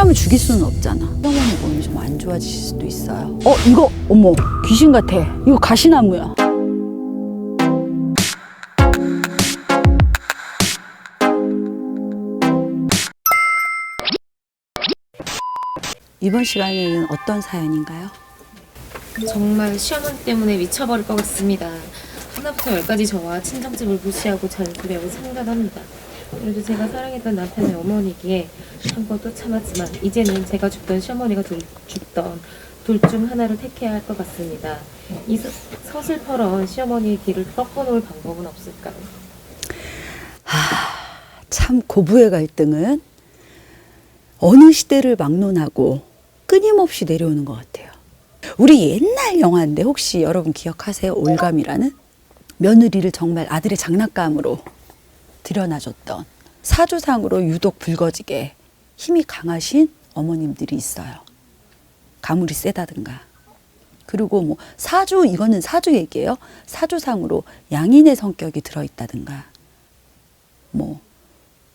사람을 죽일 수는 없잖아. 시어머니 몸이 좀 안 좋아지실 수도 있어요. 어, 이거, 어머, 귀신 같아. 이거 가시나무야. 이번 시간에는 어떤 사연인가요? 정말 시어머니 때문에 미쳐버릴 것 같습니다. 하나부터 열까지 저와 친정집을 무시하고 잔소리하고 상관합니다. 그래도 제가 사랑했던 남편의 어머니기에 참고도 참았지만 이제는 제가 죽던 시어머니가 둘- 죽던 둘 중 하나를 택해야 할 것 같습니다. 이 서- 서슬퍼런 시어머니의 길을 꺾어놓을 방법은 없을까요? 참 고부의 갈등은 어느 시대를 막론하고 끊임없이 내려오는 것 같아요. 우리 옛날 영화인데 혹시 여러분 기억하세요? 올감이라는 며느리를 정말 아들의 장난감으로 들여놔줬던 사주상으로 유독 붉어지게 힘이 강하신 어머님들이 있어요. 가물이 세다든가. 그리고 뭐 사주 이거는 사주 얘기예요. 사주상으로 양인의 성격이 들어 있다든가. 뭐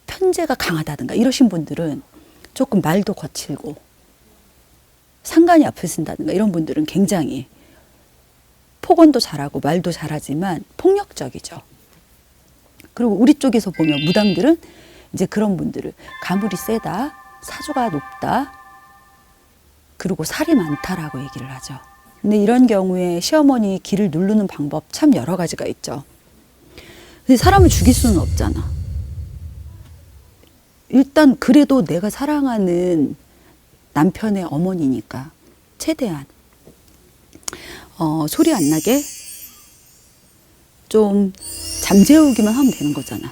편제가 강하다든가 이러신 분들은 조금 말도 거칠고 상간이 앞을 쓴다든가 이런 분들은 굉장히 폭언도 잘하고 말도 잘하지만 폭력적이죠. 그리고 우리 쪽에서 보면 무당들은 이제 그런 분들을 가물이 세다, 사주가 높다, 그리고 살이 많다라고 얘기를 하죠. 근데 이런 경우에 시어머니 길을 누르는 방법 참 여러 가지가 있죠. 근데 사람을 죽일 수는 없잖아. 일단 그래도 내가 사랑하는 남편의 어머니니까 최대한 어, 소리 안 나게 좀 잠재우기만 하면 되는 거잖아.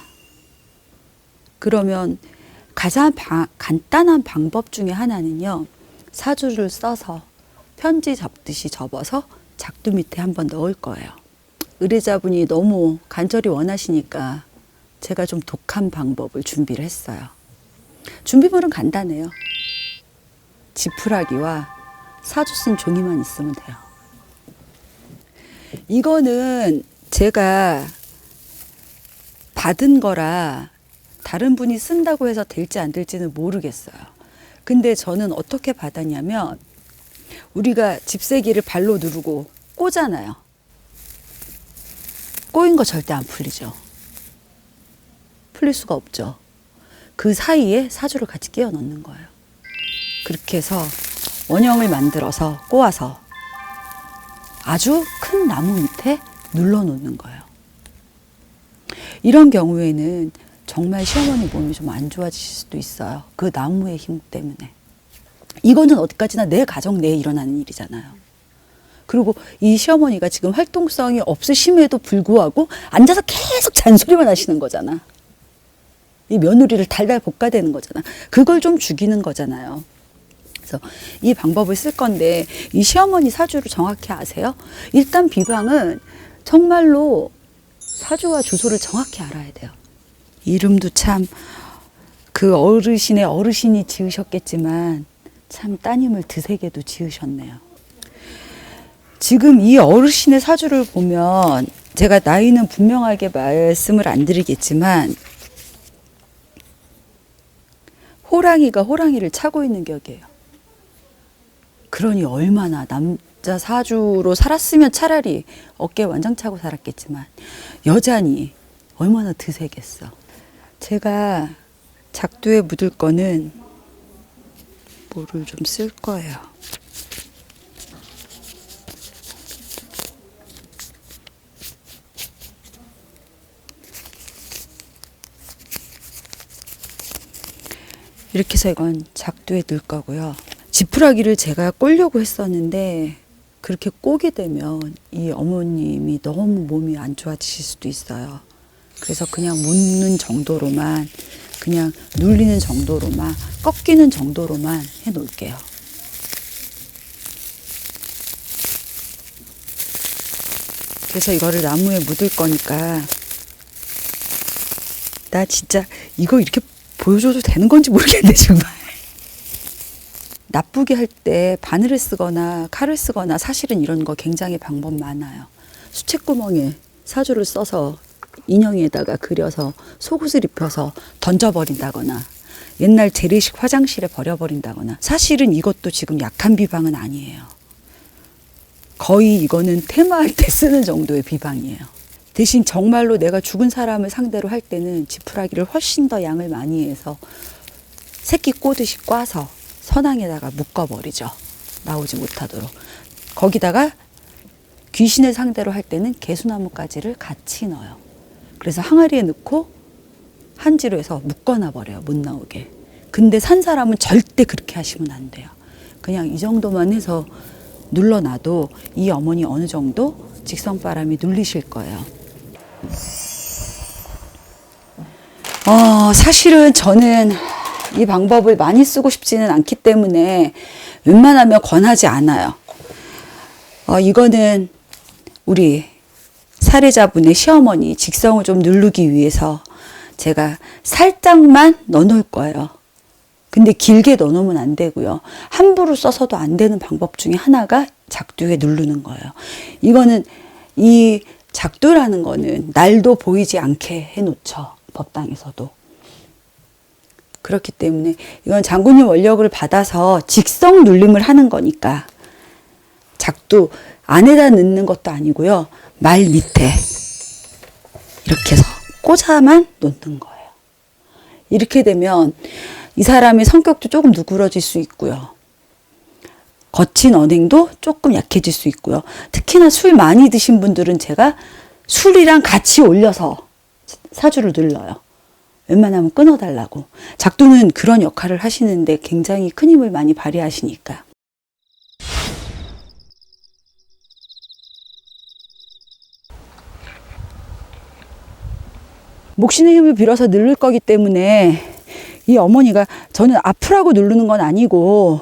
그러면 가장 바- 간단한 방법 중에 하나는요. 사주를 써서 편지 접듯이 접어서 작두 밑에 한번 넣을 거예요. 의뢰자분이 너무 간절히 원하시니까 제가 좀 독한 방법을 준비를 했어요. 준비물은 간단해요. 지푸라기와 사주 쓴 종이만 있으면 돼요. 이거는 제가 받은 거라 다른 분이 쓴다고 해서 될지 안 될지는 모르겠어요. 근데 저는 어떻게 받았냐면 우리가 집세기를 발로 누르고 꼬잖아요. 꼬인 거 절대 안 풀리죠. 풀릴 수가 없죠. 그 사이에 사주를 같이 끼워 넣는 거예요. 그렇게 해서 원형을 만들어서 꼬아서 아주 큰 나무 밑에 눌러 놓는 거예요. 이런 경우에는 정말 시어머니 몸이 좀 안 좋아지실 수도 있어요. 그 나무의 힘 때문에. 이거는 어디까지나 내 가정 내에 일어나는 일이잖아요. 그리고 이 시어머니가 지금 활동성이 없으심에도 불구하고 앉아서 계속 잔소리만 하시는 거잖아. 이 며느리를 달달 볶아대는 거잖아. 그걸 좀 죽이는 거잖아요. 그래서 이 방법을 쓸 건데 이 시어머니 사주를 정확히 아세요? 일단 비방은 정말로 사주와 주소를 정확히 알아야 돼요. 이름도 참 그 어르신의 어르신이 지으셨겠지만 참 따님을 드세게도 지으셨네요. 지금 이 어르신의 사주를 보면 제가 나이는 분명하게 말씀을 안 드리겠지만 호랑이가 호랑이를 차고 있는 격이에요. 그러니 얼마나 남자 사주로 살았으면 차라리 어깨 완장 차고 살았겠지만 여자니 얼마나 드세겠어. 제가 작두에 묻을 거는 뭐를 좀 쓸 거예요. 이렇게 해서 이건 작두에 넣을 거고요. 지푸라기를 제가 꼴려고 했었는데 그렇게 꼬게 되면 이 어머님이 너무 몸이 안 좋아지실 수도 있어요. 그래서 그냥 묻는 정도로만 그냥 눌리는 정도로만 꺾이는 정도로만 해 놓을게요. 그래서 이거를 나무에 묻을 거니까 나 진짜 이거 이렇게 보여줘도 되는 건지 모르겠네 정말. 나쁘게 할 때 바늘을 쓰거나 칼을 쓰거나 사실은 이런 거 굉장히 방법 많아요. 수채구멍에 사주를 써서 인형에다가 그려서 속옷을 입혀서 던져버린다거나 옛날 재래식 화장실에 버려버린다거나 사실은 이것도 지금 약한 비방은 아니에요. 거의 이거는 테마할 때 쓰는 정도의 비방이에요. 대신 정말로 내가 죽은 사람을 상대로 할 때는 지푸라기를 훨씬 더 양을 많이 해서 새끼 꼬듯이 꽈서 선앙에다가 묶어버리죠. 나오지 못하도록. 거기다가 귀신을 상대로 할 때는 개수나무가지를 같이 넣어요. 그래서 항아리에 넣고 한지로 해서 묶어놔 버려요. 못 나오게. 근데 산 사람은 절대 그렇게 하시면 안 돼요. 그냥 이 정도만 해서 눌러놔도 이 어머니 어느 정도 직성바람이 눌리실 거예요. 어, 사실은 저는 이 방법을 많이 쓰고 싶지는 않기 때문에 웬만하면 권하지 않아요. 어, 이거는 우리 살해자분의 시어머니 직성을 좀 누르기 위해서 제가 살짝만 넣어놓을 거예요. 근데 길게 넣어놓으면 안 되고요. 함부로 써서도 안 되는 방법 중에 하나가 작두에 누르는 거예요. 이거는 이 작두라는 거는 날도 보이지 않게 해놓죠. 법당에서도. 그렇기 때문에 이건 장군님 원력을 받아서 직성 눌림을 하는 거니까 작두 안에다 넣는 것도 아니고요. 말 밑에 이렇게 해서 꽂아만 놓는 거예요. 이렇게 되면 이 사람의 성격도 조금 누그러질 수 있고요. 거친 언행도 조금 약해질 수 있고요. 특히나 술 많이 드신 분들은 제가 술이랑 같이 올려서 사주를 눌러요. 웬만하면 끊어달라고. 작두는 그런 역할을 하시는데 굉장히 큰 힘을 많이 발휘하시니까. 목신의 힘을 빌어서 누를 거기 때문에 이 어머니가 저는 아프라고 누르는 건 아니고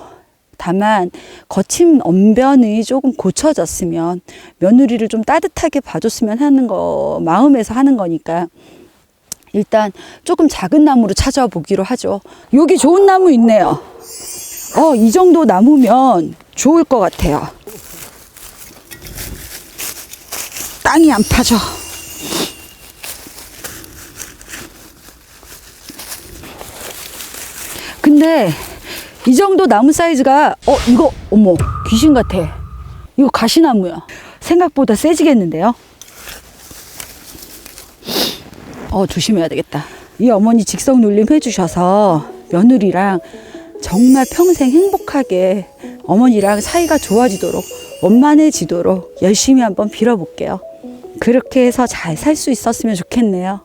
다만 거친 언변이 조금 고쳐졌으면 며느리를 좀 따뜻하게 봐줬으면 하는 거 마음에서 하는 거니까 일단 조금 작은 나무로 찾아 보기로 하죠. 여기 좋은 나무 있네요. 어, 이 정도 나무면 좋을 것 같아요. 땅이 안 파져. 근데 이 정도 나무 사이즈가 어 이거 어머 귀신 같아. 이거 가시나무야. 생각보다 세지겠는데요. 어 조심해야 되겠다. 이 어머니 직성 눌림 해주셔서 며느리랑 정말 평생 행복하게 어머니랑 사이가 좋아지도록 원만해지도록 열심히 한번 빌어볼게요. 그렇게 해서 잘 살 수 있었으면 좋겠네요.